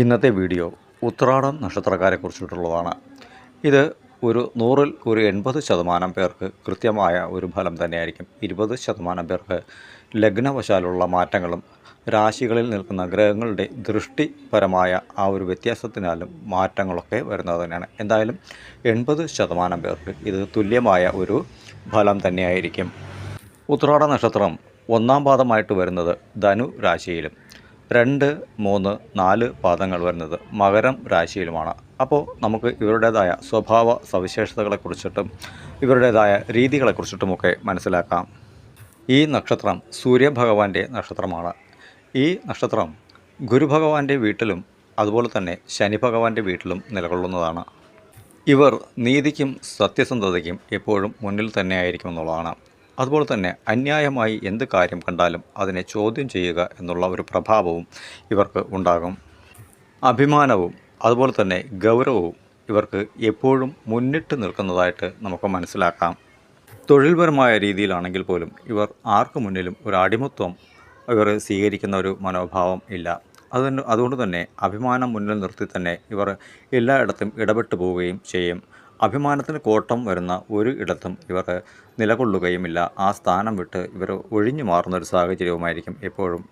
ഇന്നത്തെ വീഡിയോ ഉത്രാടം നക്ഷത്രക്കാരെ കുറിച്ചിട്ടുള്ളതാണ് ഇത് ഒരു നൂറിൽ ഒരു എൺപത് ശതമാനം പേർക്ക് കൃത്യമായ ഒരു ഫലം തന്നെയായിരിക്കും. ഇരുപത് ശതമാനം പേർക്ക് ലഗ്നവശാലുള്ള മാറ്റങ്ങളും രാശികളിൽ നിൽക്കുന്ന ഗ്രഹങ്ങളുടെ ദൃഷ്ടിപരമായ ആ ഒരു വ്യത്യാസത്തിനാലും മാറ്റങ്ങളൊക്കെ വരുന്നത് തന്നെയാണ്. എന്തായാലും എൺപത് ശതമാനം പേർക്ക് ഇത് തുല്യമായ ഒരു ഫലം തന്നെയായിരിക്കും. ഉത്രാട നക്ഷത്രം ഒന്നാം പാദമായിട്ട് വരുന്നത് ധനു രാശിയിലും രണ്ട് മൂന്ന് നാല് പാദങ്ങൾ വരുന്നത് മകരം രാശിയിലുമാണ്. അപ്പോൾ നമുക്ക് ഇവരുടേതായ സ്വഭാവ സവിശേഷതകളെക്കുറിച്ചിട്ടും ഇവരുടേതായ രീതികളെക്കുറിച്ചിട്ടുമൊക്കെ മനസ്സിലാക്കാം. ഈ നക്ഷത്രം സൂര്യഭഗവാന്റെ നക്ഷത്രമാണ്. ഈ നക്ഷത്രം ഗുരുഭഗവാന്റെ വീട്ടിലും അതുപോലെ തന്നെ ശനി ഭഗവാന്റെ വീട്ടിലും നിലകൊള്ളുന്നതാണ്. ഇവർ നീതിക്കും സത്യസന്ധതയ്ക്കും എപ്പോഴും മുന്നിൽ തന്നെ ആയിരിക്കും എന്നുള്ളതാണ്. അതുപോലെ തന്നെ അന്യായമായി എന്ത് കാര്യം കണ്ടാലും അതിനെ ചോദ്യം ചെയ്യുക എന്നുള്ള ഒരു പ്രഭാവവും ഇവർക്ക് ഉണ്ടാകും. അഭിമാനവും അതുപോലെ തന്നെ ഗൗരവവും ഇവർക്ക് എപ്പോഴും മുന്നിട്ട് നിൽക്കുന്നതായിട്ട് നമുക്ക് മനസ്സിലാക്കാം. തൊഴിൽപരമായ രീതിയിലാണെങ്കിൽ പോലും ഇവർ ആർക്കു മുന്നിലും ഒരു അടിമത്വം ഇവർ സ്വീകരിക്കുന്ന ഒരു മനോഭാവം ഇല്ല. അതുകൊണ്ട് അതുകൊണ്ട് തന്നെ അഭിമാനം മുന്നിൽ നിർത്തി തന്നെ ഇവർ എല്ലായിടത്തും ഇടപെട്ടു പോവുകയും ചെയ്യും. അഭിമാനത്തിന് കോട്ടം വരുന്ന ഒരു ഇടത്തും ഇവർ നിലകൊള്ളുകയുമില്ല. ആ സ്ഥാനം വിട്ട് ഇവർ ഒഴിഞ്ഞു മാറുന്ന ഒരു സാഹചര്യവുമായിരിക്കും എപ്പോഴും.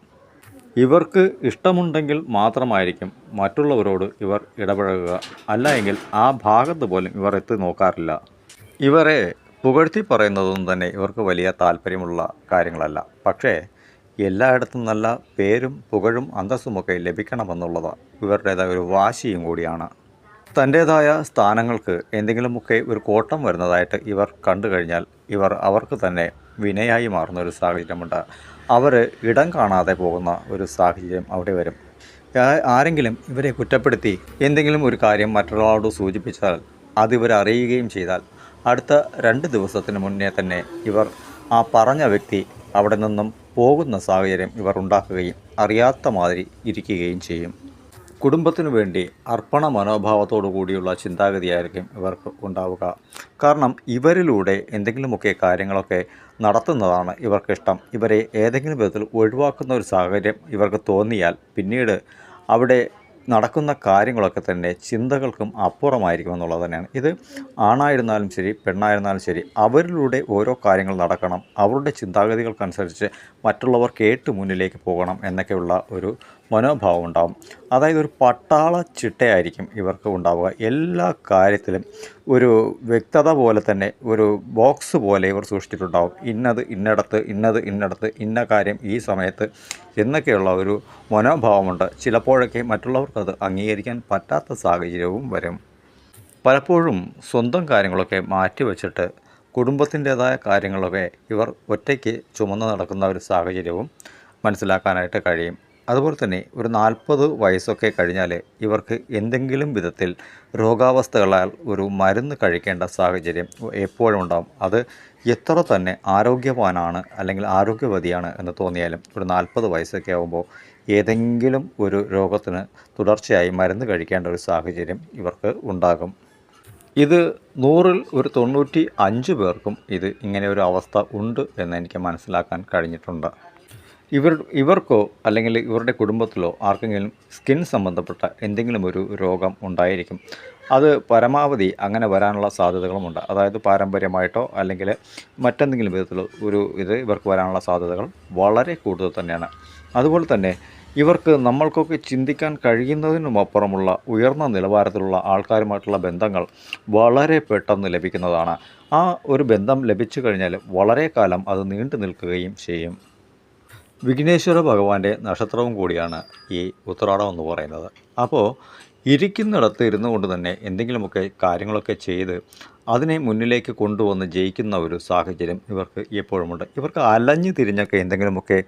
ഇവർക്ക് ഇഷ്ടമുണ്ടെങ്കിൽ മാത്രമായിരിക്കും മറ്റുള്ളവരോട് ഇവർ ഇടപഴകുക. അല്ല എങ്കിൽ ആ ഭാഗത്ത് പോലും ഇവർ എത്തി നോക്കാറില്ല. ഇവരെ പുകഴ്ത്തി പറയുന്നതൊന്നും തന്നെ ഇവർക്ക് വലിയ താല്പര്യമുള്ള കാര്യങ്ങളല്ല. പക്ഷേ എല്ലായിടത്തും നല്ല പേരും പുകഴും അന്തസ്സുമൊക്കെ ലഭിക്കണമെന്നുള്ളത് ഇവരുടേതായ ഒരു വാശിയും കൂടിയാണ്. തന്റേതായ സ്ഥാനങ്ങൾക്ക് എന്തെങ്കിലുമൊക്കെ ഒരു കോട്ടം വരുന്നതായിട്ട് ഇവർ കണ്ടു കഴിഞ്ഞാൽ ഇവർ അവർക്ക് തന്നെ വിനയായി മാറുന്ന ഒരു സാഹചര്യമുണ്ട്. അവർ ഇടം കാണാതെ പോകുന്ന ഒരു സാഹചര്യം അവിടെ വരും. ആരെങ്കിലും ഇവരെ കുറ്റപ്പെടുത്തി എന്തെങ്കിലും ഒരു കാര്യം മറ്റൊരാളോട് സൂചിപ്പിച്ചാൽ അതിവർ അറിയുകയും ചെയ്താൽ അടുത്ത രണ്ട് ദിവസത്തിന് മുന്നേ തന്നെ ഇവർ ആ പറഞ്ഞ വ്യക്തി അവിടെ നിന്നും പോകുന്ന സാഹചര്യം ഇവർ ഉണ്ടാക്കുകയും അറിയാത്ത മാതിരി ഇരിക്കുകയും ചെയ്യും. കുടുംബത്തിനു വേണ്ടി അർപ്പണ മനോഭാവത്തോടു കൂടിയുള്ള ചിന്താഗതിയായിരിക്കും ഇവർക്ക് ഉണ്ടാവുക. കാരണം ഇവരിലൂടെ എന്തെങ്കിലുമൊക്കെ കാര്യങ്ങളൊക്കെ നടത്തുന്നതാണ് ഇവർക്കിഷ്ടം. ഇവരെ ഏതെങ്കിലും വിധത്തിൽ ഒഴിവാക്കുന്ന ഒരു സാഹചര്യം ഇവർക്ക് തോന്നിയാൽ പിന്നീട് അവിടെ നടക്കുന്ന കാര്യങ്ങളൊക്കെ തന്നെ ചിന്തകൾക്കും അപ്പുറമായിരിക്കും എന്നുള്ളത് തന്നെയാണ്. ഇത് ആണായിരുന്നാലും ശരി പെണ്ണായിരുന്നാലും ശരി അവരിലൂടെ ഓരോ കാര്യങ്ങൾ നടക്കണം. അവരുടെ ചിന്താഗതികൾക്കനുസരിച്ച് മറ്റുള്ളവർ കേട്ട് മുന്നിലേക്ക് പോകണം എന്നൊക്കെയുള്ള ഒരു മനോഭാവം ഉണ്ടാകും അതായത് ഒരു പട്ടാള ചിട്ടയായിരിക്കും ഇവർക്ക് ഉണ്ടാവുക. എല്ലാ കാര്യത്തിലും ഒരു വ്യക്തത പോലെ തന്നെ ഒരു ബോക്സ് പോലെ ഇവർ സൂക്ഷിച്ചിട്ടുണ്ടാവും. ഇന്നത് ഇന്നടത്ത് ഇന്നത് ഇന്നടത്ത് ഇന്ന കാര്യം ഈ സമയത്ത് എന്നൊക്കെയുള്ള ഒരു മനോഭാവമുണ്ട്. ചിലപ്പോഴൊക്കെ മറ്റുള്ളവർക്കത് അംഗീകരിക്കാൻ പറ്റാത്ത സാഹചര്യവും വരും. പലപ്പോഴും സ്വന്തം കാര്യങ്ങളൊക്കെ മാറ്റിവെച്ചിട്ട് കുടുംബത്തിന്റേതായ കാര്യങ്ങളൊക്കെ ഇവർ ഒറ്റയ്ക്ക് ചുമന്ന് നടക്കുന്ന ഒരു സാഹചര്യവും മനസ്സിലാക്കാനായിട്ട് കഴിയും. അതുപോലെ തന്നെ ഒരു നാൽപ്പത് വയസ്സൊക്കെ കഴിഞ്ഞാൽ ഇവർക്ക് എന്തെങ്കിലും വിധത്തിൽ രോഗാവസ്ഥകളാൽ ഒരു മരുന്ന് കഴിക്കേണ്ട സാഹചര്യം എപ്പോഴും ഉണ്ടാകും അത് എത്ര തന്നെ ആരോഗ്യവാനാണ് അല്ലെങ്കിൽ ആരോഗ്യവതിയാണ് എന്ന് തോന്നിയാലും ഒരു നാൽപ്പത് വയസ്സൊക്കെ ആകുമ്പോൾ ഏതെങ്കിലും ഒരു രോഗത്തിന് തുടർച്ചയായി മരുന്ന് കഴിക്കേണ്ട ഒരു സാഹചര്യം ഇവർക്ക് ഉണ്ടാകും. ഇത് നൂറിൽ ഒരു തൊണ്ണൂറ്റി അഞ്ച് പേർക്കും ഇത് ഇങ്ങനെ ഒരു അവസ്ഥ ഉണ്ട് എന്ന് എനിക്ക് മനസ്സിലാക്കാൻ കഴിഞ്ഞിട്ടുണ്ട്. ഇവർ ഇവർക്കോ അല്ലെങ്കിൽ ഇവരുടെ കുടുംബത്തിലോ ആർക്കെങ്കിലും സ്കിൻ സംബന്ധപ്പെട്ട എന്തെങ്കിലും ഒരു രോഗം ഉണ്ടായിരിക്കും. അത് പരമാവധി അങ്ങനെ വരാനുള്ള സാധ്യതകളുമുണ്ട് അതായത് പാരമ്പര്യമായിട്ടോ അല്ലെങ്കിൽ മറ്റെന്തെങ്കിലും വിധത്തിലോ ഒരു ഇത് ഇവർക്ക് വരാനുള്ള സാധ്യതകൾ വളരെ കൂടുതൽ തന്നെയാണ്. അതുപോലെ തന്നെ ഇവർക്ക് നമ്മൾക്കൊക്കെ ചിന്തിക്കാൻ കഴിയുന്നതിനും അപ്പുറമുള്ള ഉയർന്ന നിലവാരത്തിലുള്ള ആൾക്കാരുമായിട്ടുള്ള ബന്ധങ്ങൾ വളരെ പെട്ടെന്ന് ലഭിക്കുന്നതാണ്. ആ ഒരു ബന്ധം ലഭിച്ചു കഴിഞ്ഞാൽ വളരെ കാലം അത് നീണ്ടു നിൽക്കുകയും ചെയ്യും. വിഘ്നേശ്വര ഭഗവാന്റെ നക്ഷത്രവും കൂടിയാണ് ഈ ഉത്രാടം എന്ന് പറയുന്നത്. അപ്പോൾ ഇരിക്കുന്നിടത്ത് ഇരുന്നു കൊണ്ട് തന്നെ എന്തെങ്കിലുമൊക്കെ കാര്യങ്ങളൊക്കെ ചെയ്ത് അതിനെ മുന്നിലേക്ക് കൊണ്ടുവന്ന് ജയിക്കുന്ന ഒരു സാഹചര്യം ഇവർക്ക് എപ്പോഴുമുണ്ട്. ഇവർക്ക് അലഞ്ഞു തിരിഞ്ഞൊക്കെ എന്തെങ്കിലുമൊക്കെ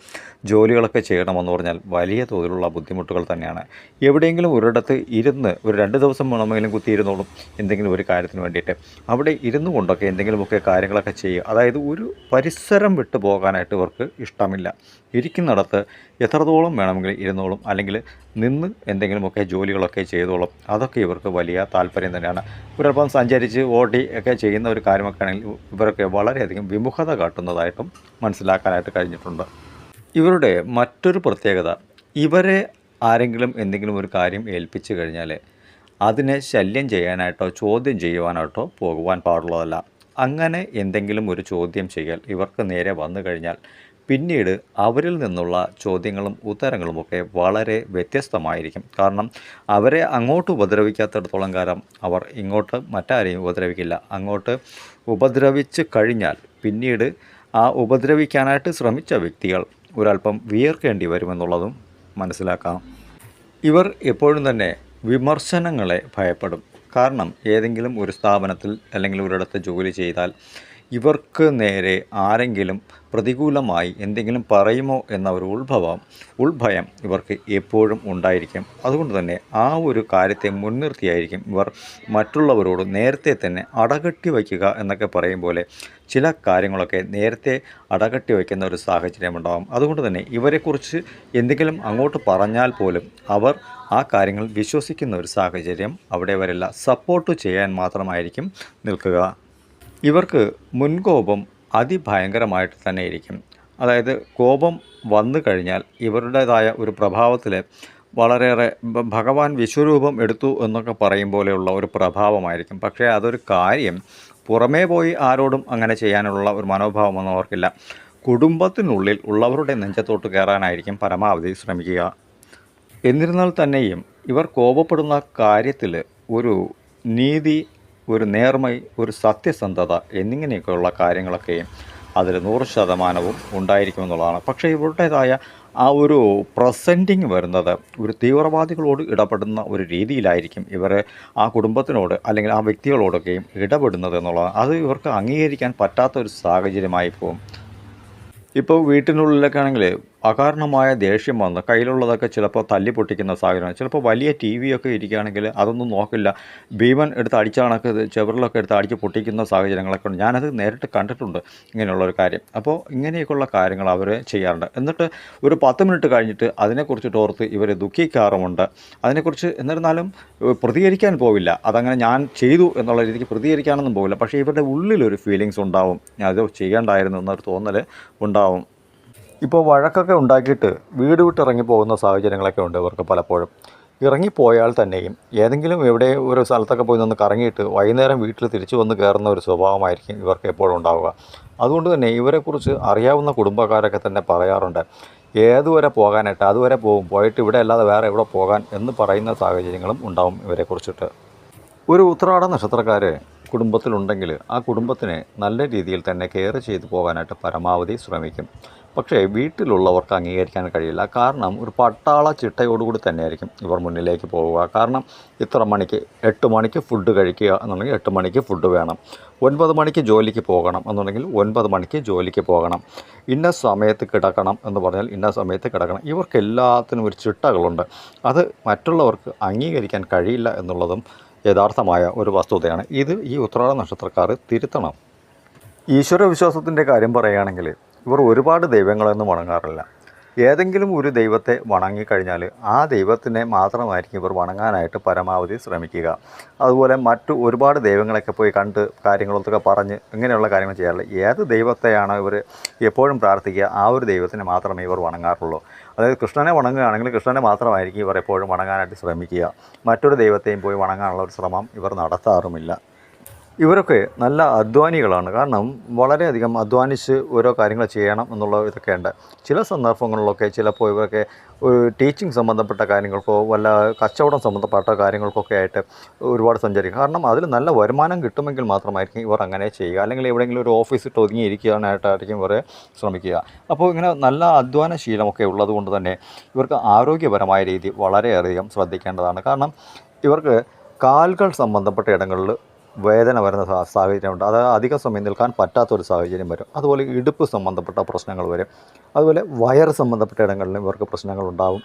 ജോലികളൊക്കെ ചെയ്യണമെന്ന് പറഞ്ഞാൽ വലിയ തോതിലുള്ള ബുദ്ധിമുട്ടുകൾ തന്നെയാണ്. എവിടെയെങ്കിലും ഒരിടത്ത് ഇരുന്ന് ഒരു രണ്ട് ദിവസം വേണമെങ്കിലും കുത്തിയിരുന്നോളും എന്തെങ്കിലും ഒരു കാര്യത്തിന് വേണ്ടിയിട്ട്. അവിടെ ഇരുന്നു കൊണ്ടൊക്കെ എന്തെങ്കിലുമൊക്കെ കാര്യങ്ങളൊക്കെ ചെയ്യുക. അതായത് ഒരു പരിസരം വിട്ടു പോകാനായിട്ട് ഇവർക്ക് ഇഷ്ടമില്ല. ഇരിക്കുന്നിടത്ത് എത്രത്തോളം വേണമെങ്കിലും ഇരുന്നോളും അല്ലെങ്കിൽ നിന്ന് എന്തെങ്കിലുമൊക്കെ ജോലികളൊക്കെ ചെയ്തോളും. അതൊക്കെ ഇവർക്ക് വലിയ താല്പര്യം തന്നെയാണ്. ഒരൽപ്പം സഞ്ചരിച്ച് ഓടി ഒക്കെ ചെയ്യുന്ന ഒരു കാര്യമൊക്കെ ആണെങ്കിൽ ഇവരൊക്കെ വളരെയധികം വിമുഖത കാട്ടുന്നതായിട്ടും മനസ്സിലാക്കാനായിട്ട് കഴിഞ്ഞിട്ടുണ്ട്. ഇവരുടെ മറ്റൊരു പ്രത്യേകത ഇവരെ ആരെങ്കിലും എന്തെങ്കിലും ഒരു കാര്യം ഏൽപ്പിച്ചു കഴിഞ്ഞാൽ അതിനെ ശല്യം ചെയ്യാനായിട്ടോ ചോദ്യം ചെയ്യുവാനായിട്ടോ പോകുവാൻ പാടുള്ളതല്ല. അങ്ങനെ എന്തെങ്കിലും ഒരു ചോദ്യം ചെയ്യൽ ഇവർക്ക് നേരെ വന്നു കഴിഞ്ഞാൽ പിന്നീട് അവരിൽ നിന്നുള്ള ചോദ്യങ്ങളും ഉത്തരങ്ങളുമൊക്കെ വളരെ വ്യത്യസ്തമായിരിക്കും. കാരണം അവരെ അങ്ങോട്ട് ഉപദ്രവിക്കാത്തിടത്തോളം കാലം അവർ ഇങ്ങോട്ട് മറ്റാരെയും ഉപദ്രവിക്കില്ല. അങ്ങോട്ട് ഉപദ്രവിച്ച് കഴിഞ്ഞാൽ പിന്നീട് ആ ഉപദ്രവിക്കാനായിട്ട് ശ്രമിച്ച വ്യക്തികൾ ഒരല്പം വിയർക്കേണ്ടി വരുമെന്നുള്ളതും മനസ്സിലാക്കാം. ഇവർ എപ്പോഴും തന്നെ വിമർശനങ്ങളെ ഭയപ്പെടും. കാരണം ഏതെങ്കിലും ഒരു സ്ഥാപനത്തിൽ അല്ലെങ്കിൽ ഒരിടത്ത് ജോലി ചെയ്താൽ ഇവർക്ക് നേരെ ആരെങ്കിലും പ്രതികൂലമായി എന്തെങ്കിലും പറയുമോ എന്ന ഒരു ഉത്ഭവം ഉത്ഭയം ഇവർക്ക് എപ്പോഴും ഉണ്ടായിരിക്കും. അതുകൊണ്ട് തന്നെ ആ ഒരു കാര്യത്തെ മുൻനിർത്തിയായിരിക്കും ഇവർ മറ്റുള്ളവരോട് നേരത്തെ തന്നെ അടകട്ടി വയ്ക്കുക എന്നൊക്കെ പറയും പോലെ ചില കാര്യങ്ങളൊക്കെ നേരത്തെ അടകട്ടി വയ്ക്കുന്ന ഒരു സാഹചര്യം ഉണ്ടാകും അതുകൊണ്ട് തന്നെ ഇവരെക്കുറിച്ച് എന്തെങ്കിലും അങ്ങോട്ട് പറഞ്ഞാൽ പോലും അവർ ആ കാര്യങ്ങൾ വിശ്വസിക്കുന്ന ഒരു സാഹചര്യം അവിടെ വരില്ല സപ്പോർട്ട് ചെയ്യാൻ മാത്രമായിരിക്കും നിൽക്കുക. ഇവർക്ക് മുൻകോപം അതിഭയങ്കരമായിട്ട് തന്നെ ഇരിക്കും അതായത് കോപം വന്നു കഴിഞ്ഞാൽ ഇവരുടേതായ ഒരു പ്രഭാവത്തിൽ വളരെയേറെ ഭഗവാൻ വിശ്വരൂപം എടുത്തു എന്നൊക്കെ പറയും പോലെയുള്ള ഒരു പ്രഭാവമായിരിക്കും. പക്ഷേ അതൊരു കാര്യം പുറമേ പോയി ആരോടും അങ്ങനെ ചെയ്യാനുള്ള ഒരു മനോഭാവമൊന്നും അവർക്കില്ല. കുടുംബത്തിനുള്ളിൽ ഉള്ളവരുടെ നെഞ്ചത്തോട്ട് കയറാനായിരിക്കും പരമാവധി ശ്രമിക്കുക. എന്നിരുന്നാൽ തന്നെയും ഇവർ കോപപ്പെടുന്ന കാര്യത്തിൽ ഒരു നീതി ഒരു നേർമൈ ഒരു സത്യസന്ധത എന്നിങ്ങനെയൊക്കെയുള്ള കാര്യങ്ങളൊക്കെ അതിൽ നൂറ് ശതമാനവും ഉണ്ടായിരിക്കുമെന്നുള്ളതാണ്. പക്ഷേ ഇവരുടേതായ ആ ഒരു പ്രസന്റിങ് വരുന്നത് ഒരു തീവ്രവാദികളോട് ഇടപെടുന്ന ഒരു രീതിയിലായിരിക്കും ഇവർ ആ കുടുംബത്തിനോട് അല്ലെങ്കിൽ ആ വ്യക്തികളോടൊക്കെയും ഇടപെടുന്നത് എന്നുള്ളതാണ്. അത് ഇവർക്ക് അംഗീകരിക്കാൻ പറ്റാത്ത ഒരു സാഹചര്യമായി പോകും ഇപ്പോൾ വീട്ടിനുള്ളിലൊക്കെ ആണെങ്കിൽ അകാരണമായ ദേഷ്യം വന്ന്. കയ്യിലുള്ളതൊക്കെ ചിലപ്പോൾ തല്ലി പൊട്ടിക്കുന്ന സാഹചര്യം ചിലപ്പോൾ വലിയ ടി വി ഒക്കെ ഇരിക്കുകയാണെങ്കിൽ അതൊന്നും നോക്കില്ല. ഭീമൻ എടുത്ത് അടിച്ചാണൊക്കെ ചെവറിലൊക്കെ എടുത്ത് അടിച്ച് പൊട്ടിക്കുന്ന സാഹചര്യങ്ങളൊക്കെ ഉണ്ട്. ഞാനത് നേരിട്ട് കണ്ടിട്ടുണ്ട് ഇങ്ങനെയുള്ളൊരു കാര്യം. അപ്പോൾ ഇങ്ങനെയൊക്കെയുള്ള കാര്യങ്ങൾ അവർ ചെയ്യാറുണ്ട്. എന്നിട്ട് ഒരു പത്ത് മിനിറ്റ് കഴിഞ്ഞിട്ട് അതിനെക്കുറിച്ചിട്ട് ഓർത്ത് ഇവർ ദുഃഖിക്കാറുമുണ്ട്. അതിനെക്കുറിച്ച് എന്നിരുന്നാലും പ്രതികരിക്കാൻ പോവില്ല. അതങ്ങനെ ഞാൻ ചെയ്തു എന്നുള്ള രീതിക്ക് പ്രതികരിക്കാനൊന്നും പോവില്ല. പക്ഷേ ഇവരുടെ ഉള്ളിലൊരു ഫീലിങ്സ് ഉണ്ടാവും. അത് ചെയ്യേണ്ടായിരുന്നു എന്നൊരു തോന്നൽ ഉണ്ടാവും. ഇപ്പോൾ വഴക്കൊക്കെ ഉണ്ടാക്കിയിട്ട് വീട് വിട്ട് ഇറങ്ങി പോകുന്ന സാഹചര്യങ്ങളൊക്കെ ഉണ്ട് ഇവർക്ക് പലപ്പോഴും. ഇറങ്ങിപ്പോയാൽ തന്നെയും ഏതെങ്കിലും എവിടെ ഒരു സ്ഥലത്തൊക്കെ പോയി നിന്ന് കറങ്ങിയിട്ട് വൈകുന്നേരം വീട്ടിൽ തിരിച്ചു വന്ന് കയറുന്ന ഒരു സ്വഭാവമായിരിക്കും ഇവർക്ക് എപ്പോഴും ഉണ്ടാവുക. അതുകൊണ്ട് തന്നെ ഇവരെക്കുറിച്ച് അറിയാവുന്ന കുടുംബക്കാരൊക്കെ തന്നെ പറയാറുണ്ട് ഏതുവരെ പോകാനായിട്ട് അതുവരെ പോകും പോയിട്ട് ഇവിടെ അല്ലാതെ വേറെ എവിടെ പോകാൻ? എന്ന് പറയുന്ന സാഹചര്യങ്ങളും ഉണ്ടാവും ഇവരെക്കുറിച്ചിട്ട്. ഒരു ഉത്രാട നക്ഷത്രക്കാർ കുടുംബത്തിലുണ്ടെങ്കിൽ ആ കുടുംബത്തിനെ നല്ല രീതിയിൽ തന്നെ കെയർ ചെയ്തു പോകാനായിട്ട് പരമാവധി ശ്രമിക്കും. പക്ഷേ വീട്ടിലുള്ളവർക്ക് അംഗീകരിക്കാൻ കഴിയില്ല. കാരണം ഒരു പട്ടാള ചിട്ടയോടുകൂടി തന്നെയായിരിക്കും ഇവർ മുന്നിലേക്ക് പോവുക. കാരണം ഇത്ര മണിക്ക് എട്ട് മണിക്ക് ഫുഡ് കഴിക്കുക എന്നുണ്ടെങ്കിൽ എട്ട് മണിക്ക് ഫുഡ് വേണം. ഒൻപത് മണിക്ക് ജോലിക്ക് പോകണം എന്നുണ്ടെങ്കിൽ ഒൻപത് മണിക്ക് ജോലിക്ക് പോകണം. ഇന്ന സമയത്ത് കിടക്കണം എന്ന് പറഞ്ഞാൽ ഇന്ന സമയത്ത് കിടക്കണം. ഇവർക്ക് എല്ലാത്തിനും ഒരു ചിട്ടകളുണ്ട്. അത് മറ്റുള്ളവർക്ക് അംഗീകരിക്കാൻ കഴിയില്ല എന്നുള്ളതും യഥാർത്ഥമായ ഒരു വസ്തുതയാണ്. ഇത് ഈ ഉത്രാട നക്ഷത്രക്കാർ തിരുത്തണം. ഈശ്വര വിശ്വാസത്തിന്റെ കാര്യം പറയുകയാണെങ്കിൽ ഇവർ ഒരുപാട് ദൈവങ്ങളൊന്നും വണങ്ങാറില്ല. ഏതെങ്കിലും ഒരു ദൈവത്തെ വണങ്ങിക്കഴിഞ്ഞാൽ ആ ദൈവത്തിനെ മാത്രമായിരിക്കും ഇവർ വണങ്ങാനായിട്ട് പരമാവധി ശ്രമിക്കുക. അതുപോലെ മറ്റു ഒരുപാട് ദൈവങ്ങളൊക്കെ പോയി കണ്ട് കാര്യങ്ങളൊക്കെ പറഞ്ഞ് ഇങ്ങനെയുള്ള കാര്യങ്ങൾ ചെയ്യാറില്ല. ഏത് ദൈവത്തെയാണോ ഇവർ എപ്പോഴും പ്രാർത്ഥിക്കുക ആ ഒരു ദൈവത്തിനെ മാത്രമേ ഇവർ വണങ്ങാറുള്ളൂ. അതായത് കൃഷ്ണനെ വണങ്ങുകയാണെങ്കിൽ കൃഷ്ണനെ മാത്രമായിരിക്കും ഇവർ എപ്പോഴും വണങ്ങാനായിട്ട് ശ്രമിക്കുക. മറ്റൊരു ദൈവത്തെയും പോയി വണങ്ങാനുള്ള ഒരു ശ്രമം ഇവർ നടത്താറുമില്ല. ഇവരൊക്കെ നല്ല അധ്വാനികളാണ്. കാരണം വളരെയധികം അധ്വാനിച്ച് ഓരോ കാര്യങ്ങൾ ചെയ്യണം എന്നുള്ള ഇതൊക്കെ ഉണ്ട് ചില സന്ദർഭങ്ങളിലൊക്കെ ചിലപ്പോൾ ഇവരൊക്കെ ഒരു ടീച്ചിങ് സംബന്ധപ്പെട്ട കാര്യങ്ങൾക്കോ വല്ല കച്ചവടം സംബന്ധപ്പെട്ട കാര്യങ്ങൾക്കൊക്കെ ആയിട്ട് ഒരുപാട് സഞ്ചരിക്കും. കാരണം അതിൽ നല്ല വരുമാനം കിട്ടുമെങ്കിൽ മാത്രമായിരിക്കും ഇവർ അങ്ങനെ ചെയ്യുക. അല്ലെങ്കിൽ എവിടെയെങ്കിലും ഒരു ഓഫീസ് ഇട്ട് ഒതുങ്ങിയിരിക്കാനായിട്ടായിരിക്കും ഇവർ ശ്രമിക്കുക. അപ്പോൾ ഇങ്ങനെ നല്ല അധ്വാന ശീലമൊക്കെ ഉള്ളതുകൊണ്ട് തന്നെ ഇവർക്ക് ആരോഗ്യപരമായ രീതി വളരെയധികം ശ്രദ്ധിക്കേണ്ടതാണ്. കാരണം ഇവർക്ക് കാലുകൾ സംബന്ധപ്പെട്ട ഇടങ്ങളിൽ വേദന വരുന്ന സാഹചര്യം സാഹചര്യമുണ്ട്. അത് അധിക സമയം നിൽക്കാൻ പറ്റാത്തൊരു സാഹചര്യം വരും. അതുപോലെ ഇടുപ്പ് സംബന്ധപ്പെട്ട പ്രശ്നങ്ങൾ വരും. അതുപോലെ വയർ സംബന്ധപ്പെട്ട ഇടങ്ങളിലും ഇവർക്ക് പ്രശ്നങ്ങളുണ്ടാവും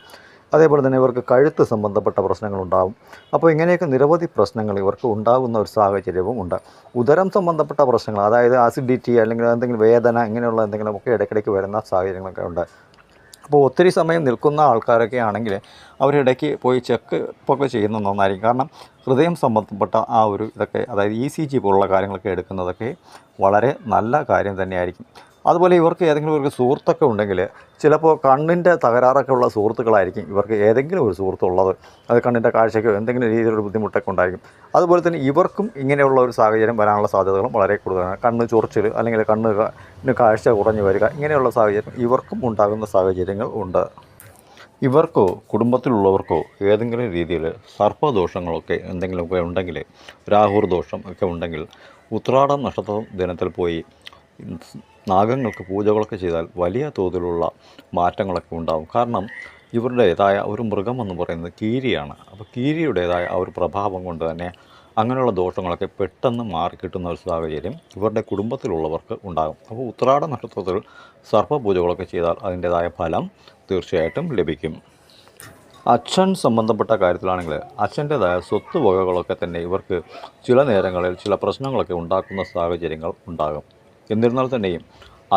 അതേപോലെ തന്നെ ഇവർക്ക് കഴുത്ത് സംബന്ധപ്പെട്ട പ്രശ്നങ്ങളുണ്ടാവും അപ്പോൾ ഇങ്ങനെയൊക്കെ നിരവധി പ്രശ്നങ്ങൾ ഇവർക്ക് ഉണ്ടാകുന്ന ഒരു സാഹചര്യവും ഉണ്ട്. ഉദരം സംബന്ധപ്പെട്ട പ്രശ്നങ്ങൾ അതായത് ആസിഡിറ്റി അല്ലെങ്കിൽ എന്തെങ്കിലും വേദന ഇങ്ങനെയുള്ള എന്തെങ്കിലുമൊക്കെ ഇടയ്ക്കിടയ്ക്ക് വരുന്ന സാഹചര്യങ്ങളൊക്കെ ഉണ്ട്. അപ്പോൾ ഒത്തിരി സമയം നിൽക്കുന്ന ആൾക്കാരൊക്കെ ആണെങ്കിൽ അവരിടയ്ക്ക് പോയി ചെക്ക് ഒക്കെ ചെയ്യുന്നത് നന്നായിരിക്കും. കാരണം ഹൃദയം സംബന്ധപ്പെട്ട ആ ഒരു ഇതൊക്കെ അതായത് ഇ സി ജി പോലുള്ള കാര്യങ്ങളൊക്കെ എടുക്കുന്നതൊക്കെ വളരെ നല്ല കാര്യം തന്നെയായിരിക്കും. അതുപോലെ ഇവർക്ക് ഏതെങ്കിലും ഒരു സുഹൃത്തൊക്കെ ഉണ്ടെങ്കിൽ ചിലപ്പോൾ കണ്ണിന്റെ തകരാറൊക്കെ ഉള്ള സുഹൃത്തുക്കളായിരിക്കും. ഇവർക്ക് ഏതെങ്കിലും ഒരു സുഹൃത്തുള്ളത്. അത് കണ്ണിന്റെ കാഴ്ചയ്ക്കോ എന്തെങ്കിലും രീതിയിലൊരു ബുദ്ധിമുട്ടൊക്കെ ഉണ്ടായിരിക്കും. അതുപോലെ തന്നെ ഇവർക്കും ഇങ്ങനെയുള്ള ഒരു സാഹചര്യം വരാനുള്ള സാധ്യതകളും വളരെ കൂടുതലാണ്. കണ്ണ് ചൊറിച്ചിൽ അല്ലെങ്കിൽ കണ്ണ് കാഴ്ച കുറഞ്ഞു വരിക ഇങ്ങനെയുള്ള സാഹചര്യം ഇവർക്കും ഉണ്ടാകുന്ന സാഹചര്യങ്ങൾ ഉണ്ട്. ഇവർക്കോ കുടുംബത്തിലുള്ളവർക്കോ ഏതെങ്കിലും രീതിയിൽ സർപ്പദോഷങ്ങളൊക്കെ എന്തെങ്കിലുമൊക്കെ ഉണ്ടെങ്കിൽ രാഹുർ ദോഷം ഒക്കെ ഉണ്ടെങ്കിൽ ഉത്രാടം നക്ഷത്ര ദിനത്തിൽ പോയി നാഗങ്ങൾക്ക് പൂജകളൊക്കെ ചെയ്താൽ വലിയ തോതിലുള്ള മാറ്റങ്ങളൊക്കെ ഉണ്ടാകും കാരണം ഇവരുടേതായ ഒരു മൃഗം എന്ന് പറയുന്നത് കീരിയാണ്. അപ്പോൾ കീരിയുടേതായ ആ ഒരു പ്രഭാവം കൊണ്ട് തന്നെ അങ്ങനെയുള്ള ദോഷങ്ങളൊക്കെ പെട്ടെന്ന് മാറിക്കിട്ടുന്ന ഒരു സാഹചര്യം ഇവരുടെ കുടുംബത്തിലുള്ളവർക്ക് ഉണ്ടാകും. അപ്പോൾ ഉത്രാട നക്ഷത്രത്തിൽ സർപ്പപൂജകളൊക്കെ ചെയ്താൽ അതിന്റേതായ ഫലം തീർച്ചയായിട്ടും ലഭിക്കും. അച്ഛൻ സംബന്ധപ്പെട്ട കാര്യത്തിലാണെങ്കിൽ അച്ഛന്റേതായ സ്വത്ത് വകകളൊക്കെ തന്നെ ഇവർക്ക് ചില നേരങ്ങളിൽ ചില പ്രശ്നങ്ങളൊക്കെ ഉണ്ടാക്കുന്ന സാഹചര്യങ്ങൾ ഉണ്ടാകും. എന്നിരുന്നാൽ തന്നെയും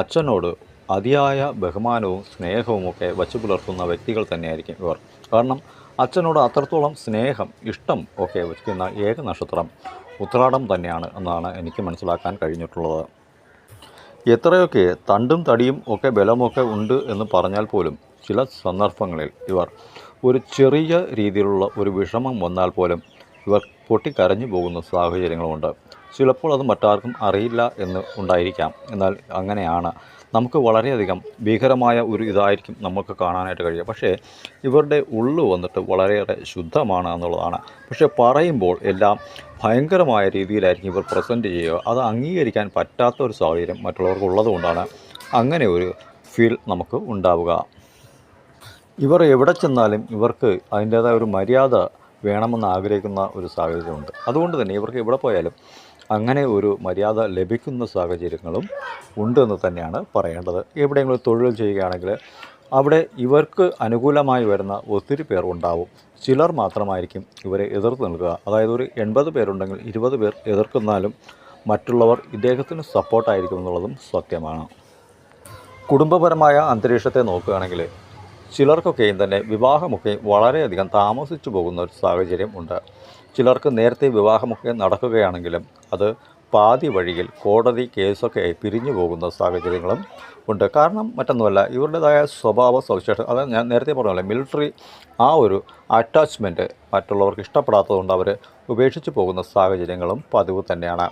അച്ഛനോട് അതിയായ ബഹുമാനവും സ്നേഹവും ഒക്കെ വച്ചു പുലർത്തുന്ന വ്യക്തികൾ തന്നെയായിരിക്കും ഇവർ. കാരണം അച്ഛനോട് അത്രത്തോളം സ്നേഹം ഇഷ്ടം ഒക്കെ വയ്ക്കുന്ന ഏക നക്ഷത്രം ഉത്രാടം തന്നെയാണ് എന്നാണ് എനിക്ക് മനസ്സിലാക്കാൻ കഴിഞ്ഞിട്ടുള്ളത്. എത്രയൊക്കെ തണ്ടും തടിയും ഒക്കെ ബലമൊക്കെ ഉണ്ട് എന്ന് പറഞ്ഞാൽ പോലും ചില സന്ദർഭങ്ങളിൽ ഇവർ ഒരു ചെറിയ രീതിയിലുള്ള ഒരു വിഷമം വന്നാൽ പോലും ഇവർ പൊട്ടിക്കരഞ്ഞു പോകുന്ന സാഹചര്യങ്ങളുമുണ്ട്. ചിലപ്പോൾ അത് മറ്റാർക്കും അറിയില്ല എന്ന് ഉണ്ടായിരിക്കാം. എന്നാൽ അങ്ങനെയാണ്. നമുക്ക് വളരെയധികം ഭീകരമായ ഒരു ഇതായിരിക്കും നമുക്ക് കാണാനായിട്ട് കഴിയുക. പക്ഷേ ഇവരുടെ ഉള്ളു വന്നിട്ട് വളരെയേറെ ശുദ്ധമാണ് എന്നുള്ളതാണ്. പക്ഷേ പറയുമ്പോൾ എല്ലാം ഭയങ്കരമായ രീതിയിലായിരിക്കും ഇവർ പ്രസന്റ് ചെയ്യുക. അത് അംഗീകരിക്കാൻ പറ്റാത്ത ഒരു സാഹചര്യം മറ്റുള്ളവർക്ക് ഉള്ളതുകൊണ്ടാണ് അങ്ങനെ ഒരു ഫീൽ നമുക്ക് ഉണ്ടാവുക. ഇവർ എവിടെ ചെന്നാലും ഇവർക്ക് അതിന്റേതായ ഒരു മര്യാദ വേണമെന്ന് ആഗ്രഹിക്കുന്ന ഒരു സാഹചര്യമുണ്ട്. അതുകൊണ്ട് തന്നെ ഇവർക്ക് എവിടെ പോയാലും അങ്ങനെ ഒരു മര്യാദ ലഭിക്കുന്ന സാഹചര്യങ്ങളും ഉണ്ടെന്ന് തന്നെയാണ് പറയേണ്ടത്. എവിടെയെങ്കിലും തൊഴിൽ ചെയ്യുകയാണെങ്കിൽ അവിടെ ഇവർക്ക് അനുകൂലമായി വരുന്ന ഒത്തിരി പേർ ഉണ്ടാവും. ചിലർ മാത്രമായിരിക്കും ഇവരെ എതിർത്ത് നിൽക്കുക. അതായത് ഒരു എൺപത് പേരുണ്ടെങ്കിൽ ഇരുപത് പേർ എതിർക്കുന്നാലും മറ്റുള്ളവർ ഇദ്ദേഹത്തിന് സപ്പോർട്ടായിരിക്കും എന്നുള്ളതും സത്യമാണ്. കുടുംബപരമായ അന്തരീക്ഷത്തെ നോക്കുകയാണെങ്കിൽ ചിലർക്കൊക്കെയും തന്നെ വിവാഹമൊക്കെ വളരെയധികം താമസിച്ചു പോകുന്ന ഒരു സാഹചര്യം ഉണ്ട്. ചിലർക്ക് നേരത്തെ വിവാഹമൊക്കെ നടക്കുകയാണെങ്കിലും അത് പാതി വഴിയിൽ കോടതി കേസൊക്കെ ആയി പിരിഞ്ഞു പോകുന്ന സാഹചര്യങ്ങളും ഉണ്ട്. കാരണം മറ്റൊന്നുമല്ല ഇവരുടേതായ സ്വഭാവ സവിശേഷത അതായത് ഞാൻ നേരത്തെ പറഞ്ഞ മിലിറ്ററി ആ ഒരു അറ്റാച്ച്മെന്റ് മറ്റുള്ളവർക്ക് ഇഷ്ടപ്പെടാത്തതുകൊണ്ട് അവർ ഉപേക്ഷിച്ച് പോകുന്ന സാഹചര്യങ്ങളും പതിവ് തന്നെയാണ്.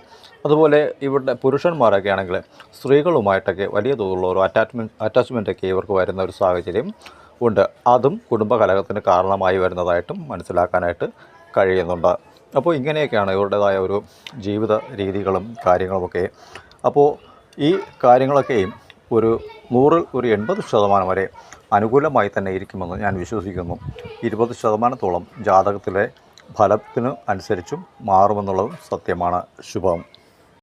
അതുപോലെ ഇവരുടെ പുരുഷന്മാരൊക്കെ ആണെങ്കിൽ സ്ത്രീകളുമായിട്ടൊക്കെ വലിയ തോതിലുള്ള ഒരു അറ്റാച്ച്മെന്റ് അറ്റാച്ച്മെന്റൊക്കെ ഇവർക്ക് വരുന്ന ഒരു സാഹചര്യം ഉണ്ട്. അതും കുടുംബകലഹത്തിന് കാരണമായി വരുന്നതായിട്ടും മനസ്സിലാക്കാനായിട്ട് കഴിയുന്നുണ്ട്. അപ്പോൾ ഇങ്ങനെയൊക്കെയാണ് ഇവരുടേതായ ഒരു ജീവിത രീതികളും കാര്യങ്ങളുമൊക്കെ. അപ്പോൾ ഈ കാര്യങ്ങളൊക്കെയും ഒരു നൂറിൽ ഒരു എൺപത് ശതമാനം വരെ അനുകൂലമായി തന്നെ ഇരിക്കുമെന്ന് ഞാൻ വിശ്വസിക്കുന്നു. ഇരുപത് ശതമാനത്തോളം ജാതകത്തിലെ ഫലത്തിന് അനുസരിച്ചും മാറുമെന്നുള്ളതും സത്യമാണ്. ശുഭം.